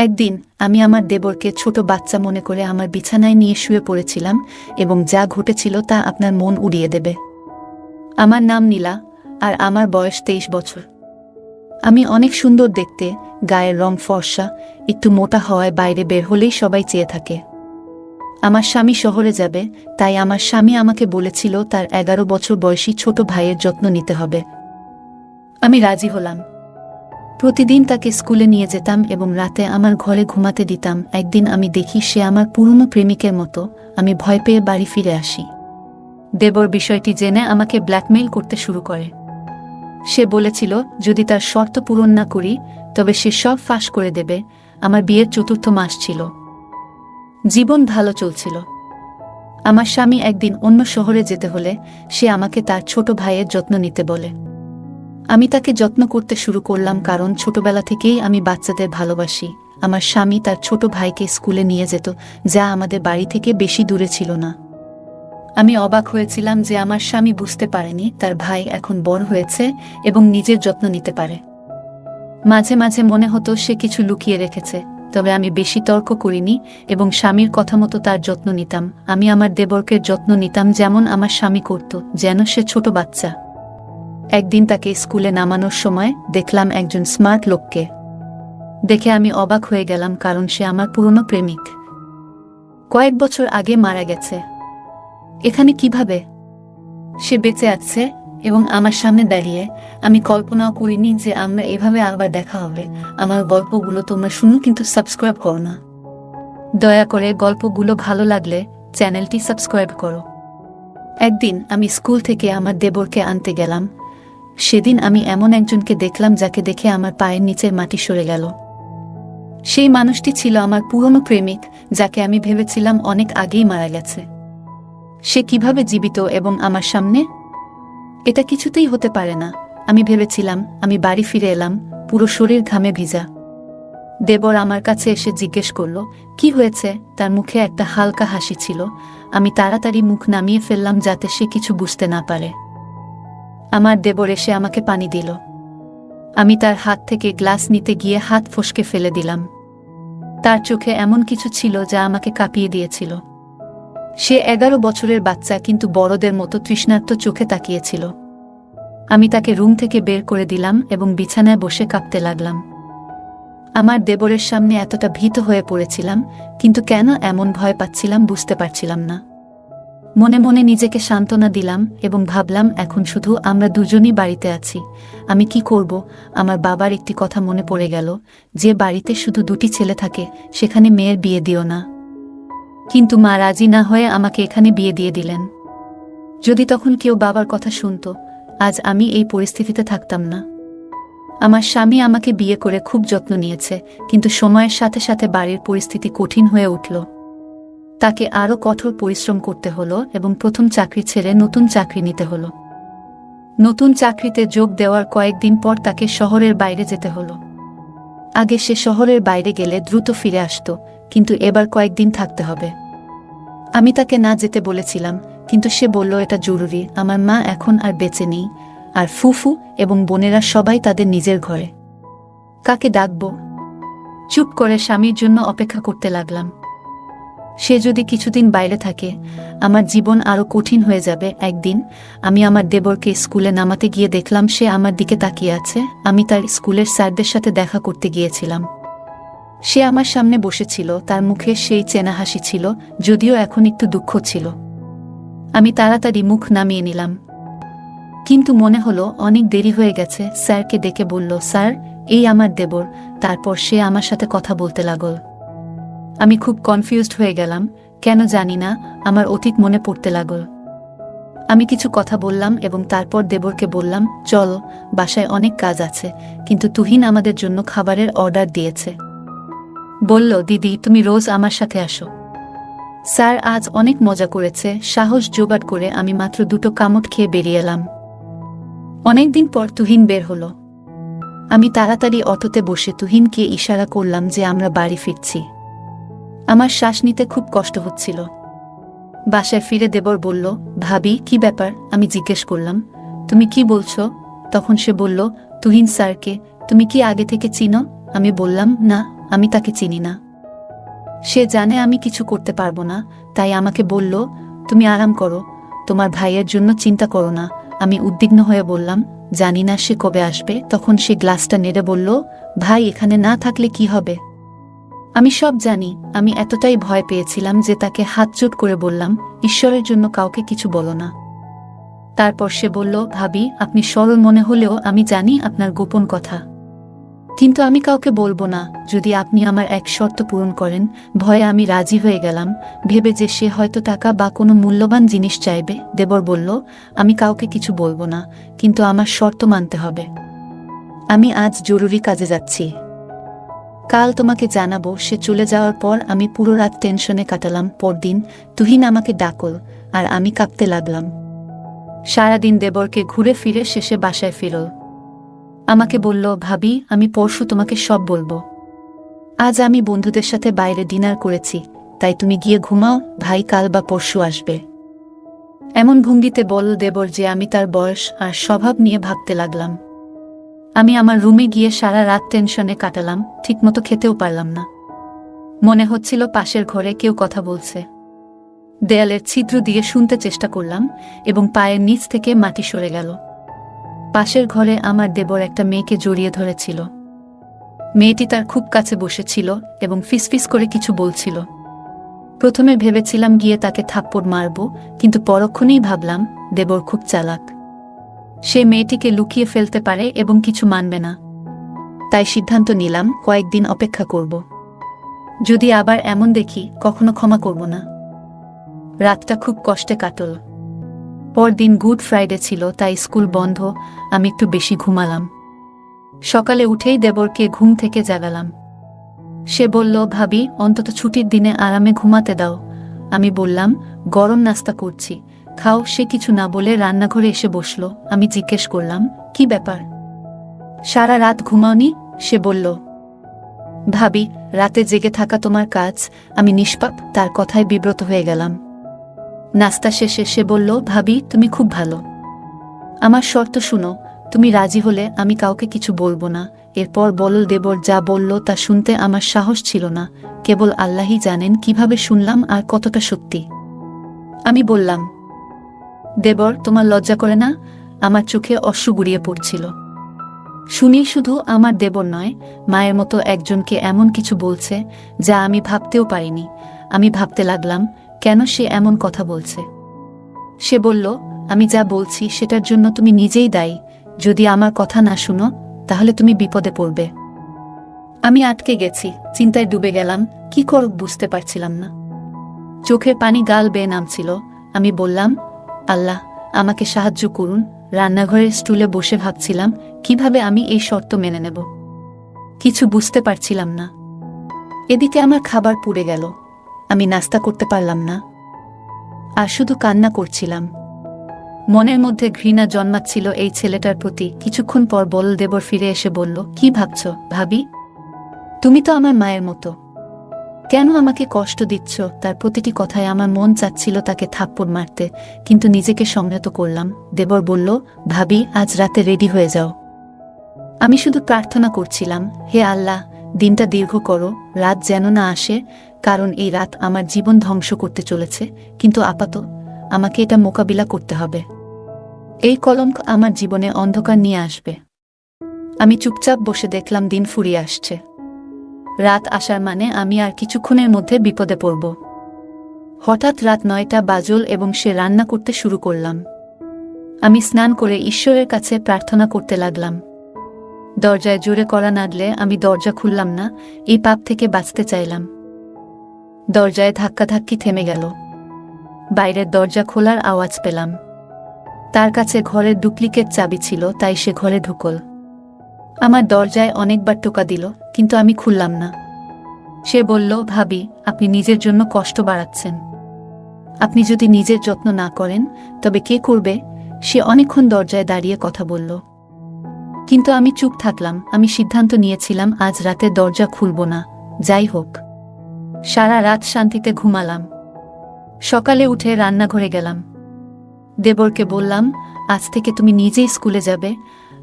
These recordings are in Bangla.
একদিন, আমি আমার দেবরকে ছোট বাচ্চা মনে করে আমার বিছানায় নিয়ে শুয়ে পড়েছিলাম এবং যা ঘটেছিল তা আপনার মন উড়িয়ে দেবে। আমার নাম নীলা, আর আমার বয়স তেইশ বছর। আমি অনেক সুন্দর দেখতে, গায়ের রং ফর্সা, একটু মোটা হওয়ায় বাইরে বের হলেই সবাই চেয়ে থাকে। আমার স্বামী শহরে যাবে, তাই আমার স্বামী আমাকে বলেছিল তার এগারো বছর বয়সী ছোট ভাইয়ের যত্ন নিতে হবে। আমি রাজি হলাম। প্রতিদিন তাকে স্কুলে নিয়ে যেতাম এবং রাতে আমার ঘরে ঘুমাতে দিতাম। একদিন আমি দেখি সে আমার পুরনো প্রেমিকের মতো। আমি ভয় পেয়ে বাড়ি ফিরে আসি। দেবর বিষয়টি জেনে আমাকে ব্ল্যাকমেইল করতে শুরু করে। সে বলেছিল, যদি তার শর্ত পূরণ না করি, তবে সে সব ফাঁস করে দেবে। আমার বিয়ের চতুর্থ মাস ছিল। জীবন ভালো চলছিল। আমার স্বামী একদিন অন্য শহরে যেতে হলে সে আমাকে তার ছোট ভাইয়ের যত্ন নিতে বলে। আমি তাকে যত্ন করতে শুরু করলাম কারণ ছোটবেলা থেকেই আমি বাচ্চাদের ভালোবাসি। আমার স্বামী তার ছোট ভাইকে স্কুলে নিয়ে যেত, যা আমাদের বাড়ি থেকে বেশি দূরে ছিল না। আমি অবাক হয়েছিলাম যে আমার স্বামী বুঝতে পারেনি তার ভাই এখন বড় হয়েছে এবং নিজের যত্ন নিতে পারে। মাঝে মাঝে মনে হতো সে কিছু লুকিয়ে রেখেছে, তবে আমি বেশি তর্ক করিনি এবং স্বামীর কথা মতো তার যত্ন নিতাম। আমি আমার দেবরকে যত্ন নিতাম যেমন আমার স্বামী করত, যেন সে ছোট বাচ্চা। একদিন তাকে স্কুলে নামানোর সময় দেখলাম একজন স্মার্ট লোককে। দেখে আমি অবাক হয়ে গেলাম কারণ সে আমার পুরনো প্রেমিক। কয়েক বছর আগে মারা গেছে। এখানে কীভাবে? সে বেঁচে আছে এবং আমার সামনে দাঁড়িয়ে আমি কল্পনাও করিনি যে আমরা এভাবে আবার দেখা হবে। আমার গল্পগুলো তোমরা শুনো কিন্তু সাবস্ক্রাইব করো না। দয়া করে গল্পগুলো ভালো লাগলে চ্যানেলটি সাবস্ক্রাইব করো। একদিন আমি স্কুল থেকে আমার দেবরকে আনতে গেলাম। সেদিন আমি এমন একজনকে দেখলাম যাকে দেখে আমার পায়ের নিচের মাটি সরে গেল। সেই মানুষটি ছিল আমার পুরনো প্রেমিক, যাকে আমি ভেবেছিলাম অনেক আগেই মারা গেছে। সে কীভাবে জীবিত এবং আমার সামনে? এটা কিছুতেই হতে পারে না। আমি ভেবেছিলাম, আমি বাড়ি ফিরে এলাম, পুরো শরীর ঘামে ভিজা। দেবর আমার কাছে এসে জিজ্ঞেস করল, কি হয়েছে? তার মুখে একটা হালকা হাসি ছিল। আমি তাড়াতাড়ি মুখ নামিয়ে ফেললাম যাতে সে কিছু বুঝতে না পারে। আমার দেবর এসে আমাকে পানি দিল। আমি তার হাত থেকে গ্লাস নিতে গিয়ে হাত ফসকে ফেলে দিলাম। তার চোখে এমন কিছু ছিল যা আমাকে কাঁপিয়ে দিয়েছিল। সে এগারো বছরের বাচ্চা কিন্তু বড়দের মতো তৃষ্ণার্ত চোখে তাকিয়েছিল। আমি তাকে রুম থেকে বের করে দিলাম এবং বিছানায় বসে কাঁপতে লাগলাম। আমার দেবরের সামনে এতটা ভীত হয়ে পড়েছিলাম, কিন্তু কেন এমন ভয় পাচ্ছিলাম বুঝতে পারছিলাম না। মনে মনে নিজেকে সান্ত্বনা দিলাম এবং ভাবলাম, এখন শুধু আমরা দুজনই বাড়িতে আছি। আমি কি করব? আমার বাবার একটি কথা মনে পড়ে গেল, যে বাড়িতে শুধু দুটি ছেলে থাকে, সেখানে মেয়ের বিয়ে দিও না। কিন্তু মা রাজি না হয়ে আমাকে এখানে বিয়ে দিয়ে দিলেন। যদি তখন কেউ বাবার কথা শুনত, আজ আমি এই পরিস্থিতিতে থাকতাম না। আমার স্বামী আমাকে বিয়ে করে খুব যত্ন নিয়েছে, কিন্তু সময়ের সাথে সাথে বাড়ির পরিস্থিতি কঠিন হয়ে উঠল। তাকে আরও কঠোর পরিশ্রম করতে হলো এবং প্রথম চাকরি ছেড়ে নতুন চাকরি নিতে হলো। নতুন চাকরিতে যোগ দেওয়ার কয়েকদিন পর তাকে শহরের বাইরে যেতে হলো। আগে সে শহরের বাইরে গেলে দ্রুত ফিরে আসত, কিন্তু এবার কয়েকদিন থাকতে হবে। আমি তাকে না যেতে বলেছিলাম, কিন্তু সে বলল, এটা জরুরি, আমার মা এখন আর বেঁচে নেই, আর ফুফু এবং বোনেরা সবাই তাদের নিজের ঘরে। কাকে ডাকব? চুপ করে স্বামীর জন্য অপেক্ষা করতে লাগলাম। সে যদি কিছুদিন বাইরে থাকে, আমার জীবন আরও কঠিন হয়ে যাবে। একদিন আমি আমার দেবরকে স্কুলে নামাতে গিয়ে দেখলাম সে আমার দিকে তাকিয়ে আছে। আমি তার স্কুলের স্যারদের সাথে দেখা করতে গিয়েছিলাম। সে আমার সামনে বসেছিল, তার মুখে সেই চেনা হাসি ছিল, যদিও এখন একটু দুঃখ ছিল। আমি তাড়াতাড়ি মুখ নামিয়ে নিলাম। কিন্তু মনে হলো, অনেক দেরি হয়ে গেছে। স্যারকে ডেকে বলল, স্যার, এই আমার দেবর। তারপর সে আমার সাথে কথা বলতে লাগল। আমি খুব কনফিউজড হয়ে গেলাম, কেন জানি না, আমার অতীত মনে পড়তে লাগল। আমি কিছু কথা বললাম এবং তারপর দেবরকে বললাম, চল, বাসায় অনেক কাজ আছে, কিন্তু তুহিন আমাদের জন্য খাবারের অর্ডার দিয়েছে। বলল, দিদি, তুমি রোজ আমার সাথে আসো। স্যার আজ অনেক মজা করেছে, সাহস জোগাড় করে আমি মাত্র দুটো কামট খেয়ে বেরিয়ে এলাম। অনেকদিন পর তুহিন বের হলো। আমি তাড়াতাড়ি অটোতে বসে তুহিনকে ইশারা করলাম যে আমরা বাড়ি ফিরছি। আমার শ্বাস নিতে খুব কষ্ট হচ্ছিল। বাসায় ফিরে দেবর বলল, ভাবি, কি ব্যাপার? আমি জিজ্ঞেস করলাম, তুমি কি বলছো? তখন সে বলল, তুহিন স্যারকে, তুমি কি আগে থেকে চিনো? আমি বললাম, না, আমি তাকে চিনি না। সে জানে আমি কিছু করতে পারব না, তাই আমাকে বলল, তুমি আরাম করো, তোমার ভাইয়ের জন্য চিন্তা করো না। আমি উদ্বিগ্ন হয়ে বললাম, জানি না সে কবে আসবে। তখন সে গ্লাসটা নেড়ে বলল, ভাই, এখানে না থাকলে কি হবে? আমি সব জানি, আমি এতটাই ভয় পেয়েছিলাম যে তাকে হাতজোট করে বললাম, ঈশ্বরের জন্য কাউকে কিছু বলো না। তারপর সে বলল, ভাবি, আপনি সরল মনে হলেও আমি জানি আপনার গোপন কথা। কিন্তু আমি কাউকে বলব না, যদি আপনি আমার এক শর্ত পূরণ করেন, ভয়ে আমি রাজি হয়ে গেলাম, ভেবে যে সে হয়তো টাকা বা কোনো মূল্যবান জিনিস চাইবে, দেবর বলল, আমি কাউকে কিছু বলব না, কিন্তু আমার শর্ত মানতে হবে। আমি আজ জরুরি কাজে যাচ্ছি। কাল তোমাকে জানাব, সে চলে যাওয়ার পর আমি পুরো রাত টেনশনে কাটালাম, পরদিন তুহিন আমাকে ডাকল, আর আমি কাঁপতে লাগলাম। সারাদিন দেবরকে ঘুরে ফিরে শেষে বাসায় ফিরল। আমাকে বলল, ভাবি, আমি পরশু তোমাকে সব বলব। আজ আমি বন্ধুদের সাথে বাইরে ডিনার করেছি, তাই তুমি গিয়ে ঘুমাও, ভাই কাল বা পরশু আসবে। এমন ভঙ্গিতে বল দেবর যে আমি তার বয়স আর স্বভাব নিয়ে ভাবতে লাগলাম। আমি আমার রুমে গিয়ে সারা রাত টেনশনে কাটালাম, ঠিকমতো খেতেও পারলাম না। মনে হচ্ছিল পাশের ঘরে কেউ কথা বলছে। দেয়ালের ছিদ্র দিয়ে শুনতে চেষ্টা করলাম এবং পায়ের নিচ থেকে মাটি সরে গেল। পাশের ঘরে আমার দেবর একটা মেয়েকে জড়িয়ে ধরেছিল। মেয়েটি তার খুব কাছে বসেছিল এবং ফিসফিস করে কিছু বলছিল। প্রথমে ভেবেছিলাম গিয়ে তাকে থাপ্পড় মারব, কিন্তু পরক্ষণেই ভাবলাম, দেবর খুব চালাক। সে মেয়েটিকে লুকিয়ে ফেলতে পারে এবং কিছু মানবে না। তাই সিদ্ধান্ত নিলাম, কয়েকদিন অপেক্ষা করব। যদি আবার এমন দেখি, কখনো ক্ষমা করব না। রাতটা খুব কষ্টে কাটল। পরদিন গুড ফ্রাইডে ছিল, তাই স্কুল বন্ধ, আমি একটু বেশি ঘুমালাম। সকালে উঠেই দেবরকে ঘুম থেকে জাগালাম। সে বলল, ভাবি, অন্তত ছুটির দিনে আরামে ঘুমাতে দাও। আমি বললাম, গরম নাস্তা করছি। খাও, সে কিছু না বলে রান্নাঘরে এসে বসল। আমি জিজ্ঞেস করলাম, কি ব্যাপার? সারা রাত ঘুমাওনি? সে বলল, ভাবি, রাতে জেগে থাকা তোমার কাজ, আমি নিষ্পাপ, তার কথায় বিব্রত হয়ে গেলাম। নাস্তা শেষে সে বলল, ভাবি, তুমি খুব ভালো। আমার শর্ত শুনো, তুমি রাজি হলে আমি কাউকে কিছু বলব না। এরপর বলল দেবর যা বলল তা শুনতে আমার সাহস ছিল না। কেবল আল্লাহই জানেন কীভাবে শুনলাম আর কতটা সত্যি। আমি বললাম দেবর, তোমার লজ্জা করে না? আমার চোখে অশ্রু গুড়িয়ে পড়ছিল। শুনি শুধু আমার দেবর নয়, মায়ের মতো একজনকে এমন কিছু বলছে যা আমি ভাবতেও পারিনি। আমি ভাবতে লাগলাম, কেন সে এমন কথা বলছে? সে বলল, আমি যা বলছি সেটার জন্য তুমি নিজেই দায়ী। যদি আমার কথা না শুনো, তাহলে তুমি বিপদে পড়বে। আমি আটকে গেছি, চিন্তায় ডুবে গেলাম, কি করব বুঝতে পারছিলাম না। চোখের পানি গাল বেয়ে নামছিল। আমি বললাম আল্লাহ, আমাকে সাহায্য করুন। রান্নাঘরের স্টুলে বসে ভাবছিলাম, কীভাবে আমি এই শর্ত মেনে নেব? কিছু বুঝতে পারছিলাম না। এদিকে আমার খাবার পুড়ে গেল। আমি নাস্তা করতে পারলাম না। আর শুধু কান্না করছিলাম। মনের মধ্যে ঘৃণা জন্মাচ্ছিল এই ছেলেটার প্রতি। কিছুক্ষণ পর বলদেবর ফিরে এসে বলল, কি ভাবছ, ভাবি? তুমি তো আমার মায়ের মতো। কেন আমাকে কষ্ট দিচ্ছ? তার প্রতিটি কথায় আমার মন চাচ্ছিল তাকে থাপ্পড় মারতে, কিন্তু নিজেকে সংযত করলাম। দেবর বলল, ভাবি, আজ রাতে রেডি হয়ে যাও। আমি শুধু প্রার্থনা করছিলাম, হে আল্লাহ, দিনটা দীর্ঘ করো, রাত যেন না আসে, কারণ এই রাত আমার জীবন ধ্বংস করতে চলেছে, কিন্তু আপাত আমাকে এটা মোকাবিলা করতে হবে। এই কলঙ্ক আমার জীবনে অন্ধকার নিয়ে আসবে। আমি চুপচাপ বসে দেখলাম দিন ফুরিয়ে আসছে। রাত আসার মানে আমি আর কিছুক্ষণের মধ্যে বিপদে পড়ব। হঠাৎ রাত নয়টা বাজল এবং সে রান্না করতে শুরু করলাম। আমি স্নান করে ঈশ্বরের কাছে প্রার্থনা করতে লাগলাম। দরজায় জোরে করা নাদলে আমি দরজা খুললাম না, এই পাপ থেকে বাঁচতে চাইলাম। দরজায় ধাক্কাধাক্কি থেমে গেল। বাইরের দরজা খোলার আওয়াজ পেলাম। তার কাছে ঘরের ডুপ্লিকেট চাবি ছিল, তাই সে ঘরে ঢুকল। আমার দরজায় অনেকবার টোকা দিল কিন্তু আমি খুললাম না। সে বলল, ভাবি, আপনি নিজের জন্য কষ্ট বাড়াচ্ছেন। আপনি যদি নিজের যত্ন না করেন, তবে কে করবে? সে অনেকক্ষণ দরজায় দাঁড়িয়ে কথা বলল। কিন্তু আমি চুপ থাকলাম। আমি সিদ্ধান্ত নিয়েছিলাম, আজ রাতে দরজা খুলব না। যাই হোক। সারা রাত শান্তিতে ঘুমালাম। সকালে উঠে রান্নাঘরে গেলাম। দেবরকে বললাম, আজ থেকে তুমি নিজেই স্কুলে যাবে।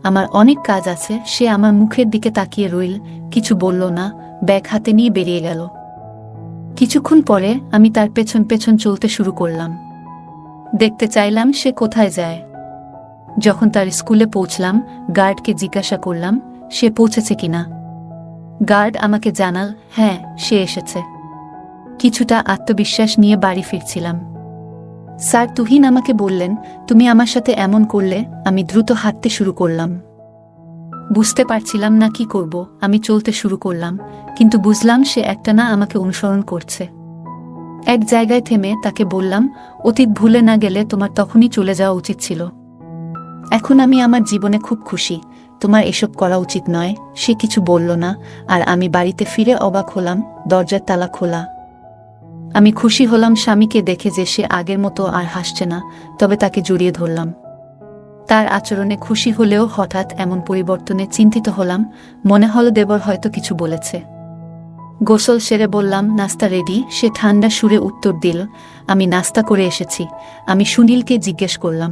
আমার অনেক কাজ আছে, সে আমার মুখের দিকে তাকিয়ে রইল, কিছু বলল না, ব্যাগ হাতে নিয়ে বেরিয়ে গেল। কিছুক্ষণ পরে আমি তার পেছন পেছন চলতে শুরু করলাম। দেখতে চাইলাম সে কোথায় যায়। যখন তার স্কুলে পৌঁছলাম, গার্ডকে জিজ্ঞাসা করলাম, সে পৌঁছেছে কিনা গার্ড আমাকে জানাল হ্যাঁ সে এসেছে। কিছুটা আত্মবিশ্বাস নিয়ে বাড়ি ফিরছিলাম। স্যার, তুহিন আমাকে বললেন, তুমি আমার সাথে এমন করলে, আমি দ্রুত হাঁটতে শুরু করলাম। বুঝতে পারছিলাম না কি করব, আমি চলতে শুরু করলাম, কিন্তু বুঝলাম সে একটা না আমাকে অনুসরণ করছে। এক জায়গায় থেমে তাকে বললাম, অতীত ভুলে না গেলে তোমার তখনই চলে যাওয়া উচিত ছিল। এখন আমি আমার জীবনে খুব খুশি, তোমার এসব করা উচিত নয়, সে কিছু বলল না, আর আমি বাড়িতে ফিরে অবাক হলাম, দরজার তালা খোলা। আমি খুশি হলাম স্বামীকে দেখে যে সে আগের মতো আর হাসছে না, তবে তাকে জড়িয়ে ধরলাম। তার আচরণে খুশি হলেও হঠাৎ এমন পরিবর্তনে চিন্তিত হলাম, মনে হল দেবর হয়তো কিছু বলেছে। গোসল সেরে বললাম, নাস্তা রেডি? সে ঠান্ডা সুরে উত্তর দিল, আমি নাস্তা করে এসেছি। আমি সুনীলকে জিজ্ঞেস করলাম।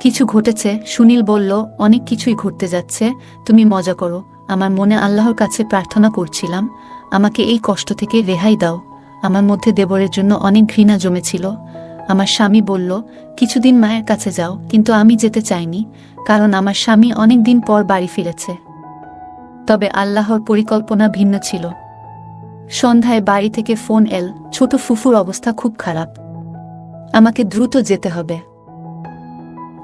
কিছু ঘটেছে? সুনীল বলল, অনেক কিছুই ঘটতে যাচ্ছে, তুমি মজা করো। আমার মনে আল্লাহর কাছে প্রার্থনা করছিলাম, আমাকে এই কষ্ট থেকে রেহাই দাও। আমার মধ্যে দেবরের জন্য অনেক ঘৃণা জমেছিল। আমার স্বামী বলল, কিছুদিন মায়ের কাছে যাও, কিন্তু আমি যেতে চাইনি, কারণ আমার স্বামী অনেক দিন পর বাড়ি ফিরেছে। তবে আল্লাহর পরিকল্পনা ভিন্ন ছিল। সন্ধ্যায় বাড়ি থেকে ফোন এল, ছোট ফুফুর অবস্থা খুব খারাপ। আমাকে দ্রুত যেতে হবে।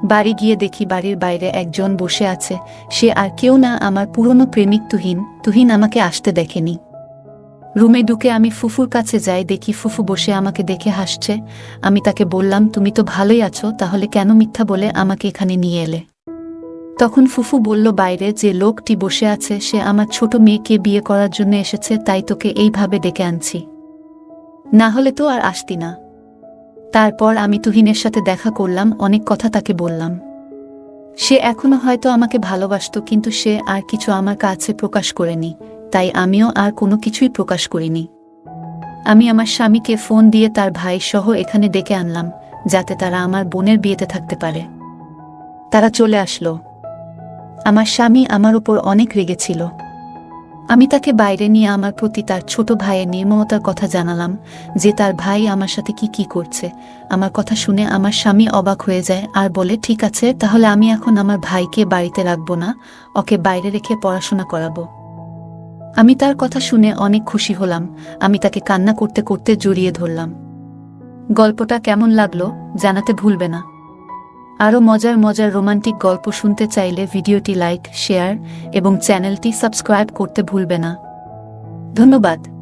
বাড়ি গিয়ে দেখি বাড়ির বাইরে একজন বসে আছে। সে আর কেউ না, আমার পুরনো প্রেমিক তুহিন। তুহিন আমাকে আসতে দেখেনি। রুমে ঢুকে আমি ফুফুর কাছে যাই, দেখি ফুফু বসে আমাকে দেখে হাসছে। আমি তাকে বললাম, তুমি তো ভালোই আছো, তাহলে কেন মিথ্যা বলে আমাকে এখানে নিয়ে এলে? তখন ফুফু বলল, বাইরে যে লোকটি বসে আছে, সে আমার ছোট মেয়েকে বিয়ে করার জন্য এসেছে, তাই তোকে এইভাবে ডেকে আনছি। না হলে তো আর আসতি না। তারপর আমি তুহিনের সাথে দেখা করলাম, অনেক কথা তাকে বললাম। সে এখনও হয়তো আমাকে ভালোবাসতো, কিন্তু সে আর কিছু আমার কাছে প্রকাশ করেনি। তাই আমিও আর কোনো কিছুই প্রকাশ করিনি। আমি আমার স্বামীকে ফোন দিয়ে তার ভাই সহ এখানে ডেকে আনলাম, যাতে তারা আমার বোনের বিয়েতে থাকতে পারে। তারা চলে আসলো। আমার স্বামী আমার উপর অনেক রেগেছিল আমি তাকে বাইরে নিয়ে আমার প্রতি তার ছোট ভাইয়ের নির্মমতার কথা জানালাম, যে তার ভাই আমার সাথে কি কি করছে। আমার কথা শুনে আমার স্বামী অবাক হয়ে যায়, আর বলে, ঠিক আছে, তাহলে আমি এখন আমার ভাইকে বাড়িতে রাখব না, ওকে বাইরে রেখে পড়াশোনা করাবো। আমি তার কথা শুনে অনেক খুশি হলাম। আমি তাকে কান্না করতে করতে জড়িয়ে ধরলাম। গল্পটা কেমন লাগল জানাতে ভুলবে না। আরও মজার মজার রোমান্টিক গল্প শুনতে চাইলে ভিডিওটি লাইক, শেয়ার এবং চ্যানেলটি সাবস্ক্রাইব করতে ভুলবে না। ধন্যবাদ।